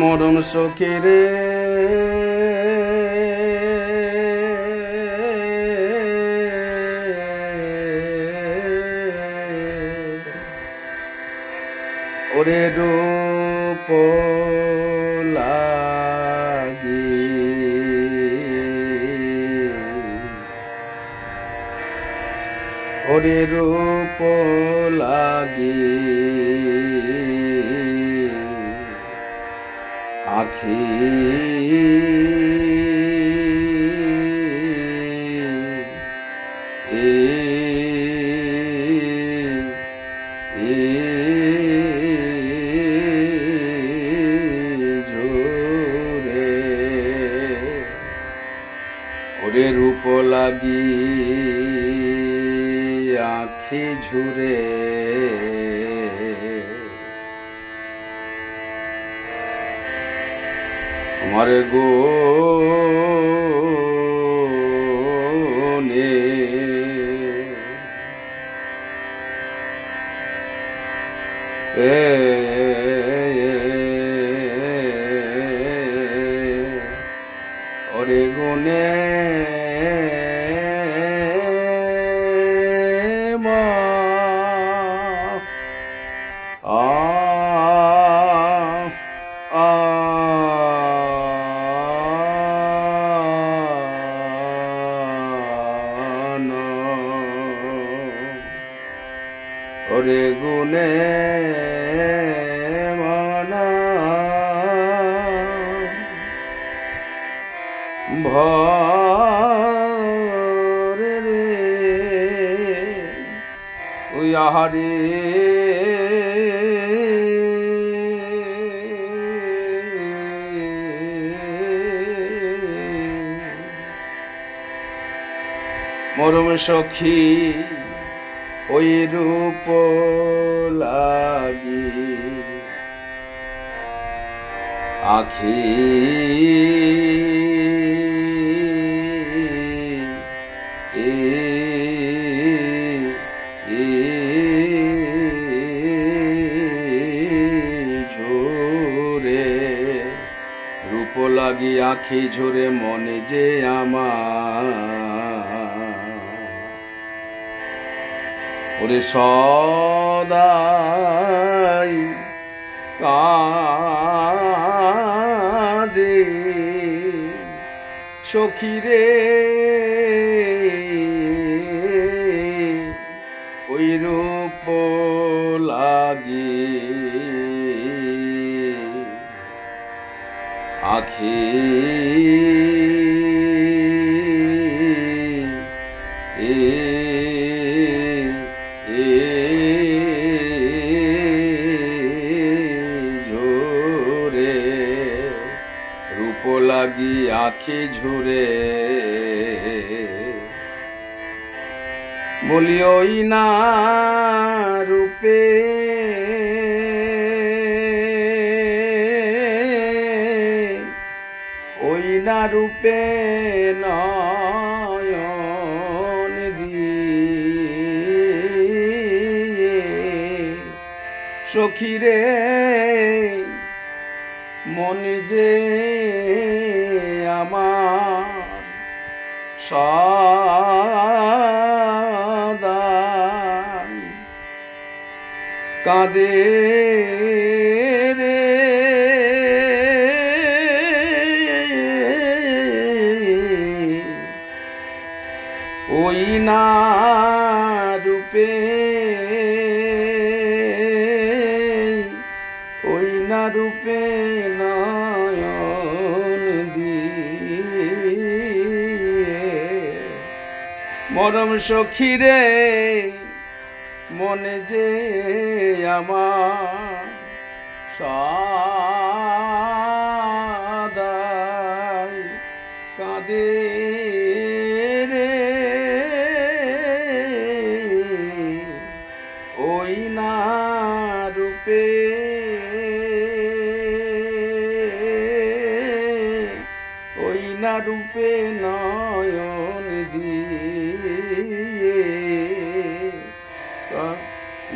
মরণ রে। ওরে রূপ ওরে রূপ লাগে। আখি আখি ঝুরে। আমার গো নে এ ওরে গুনে ওরে গুনে মনা। ভরে রে। ওই মরম সখী ওই রূপ লাগি। আখি। এ লাগি আখি ঝরে মনে যে আমার ওরে সদাই কাঁদে। সখীরে ওই রূপ লাগি আখি লাগি আখি ঝুরে বলি, ওই না রূপে ওই না রূপে নয়ন দিয়ে সখীরে মনে যে আমার সদাই কাঁদে রে। ওই না রূপে ওই না রূপে নয়ন মরম সখী রে মনে যে আমার সদাই না রূপে নয়ন দিয়ে।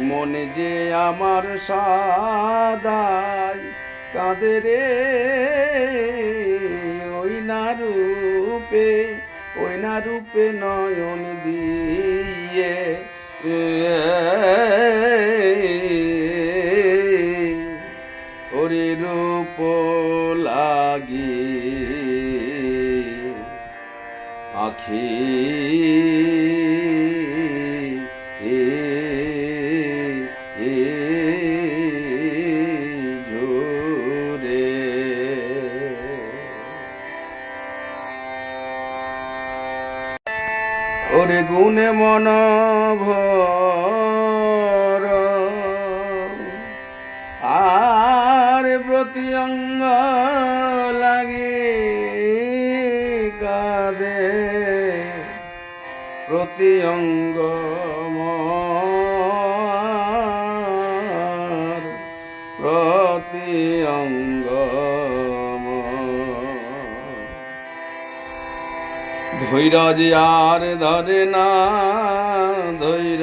মনে যে আমার সাদাই কাঁদে রে, ওই না রূপে ওই না রূপে নয়ন দিয়ে। ওরে গুণে মন ভর আর প্রতি অঙ্গ লাগে কাঁদে। প্রতি অঙ্গ প্রতি অঙ্গ ধৈর্য আর ধরে না ধৈর্য